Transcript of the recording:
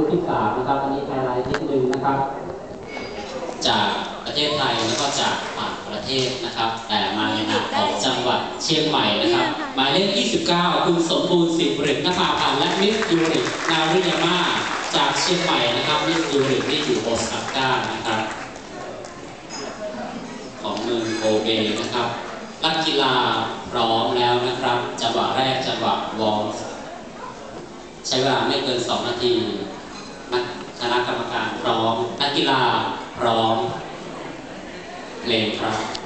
คู่ที่สามนะครับอันนี้ไฮไลท์นิดนึงนะครับ จากประเทศไทยแล้วก็จากต่างประเทศนะครับ แต่มาในนามของจังหวัดเชียงใหม่นะครับ หมายเลข 29 คุณสมบูรณ์สิบริตนภาพันธ์และมิสยูรินาริยามาจากเชียงใหม่นะครับมิสยูริที่อยู่โอซาก้านะครับ ของเมืองโกเบนะครับนักกีฬาพร้อมแล้วนะครับ จังหวะแรกจังหวะวอลส์ใช้เวลาไม่เกิน 2 นาที นักกีฬาพร้อมเพลงครับ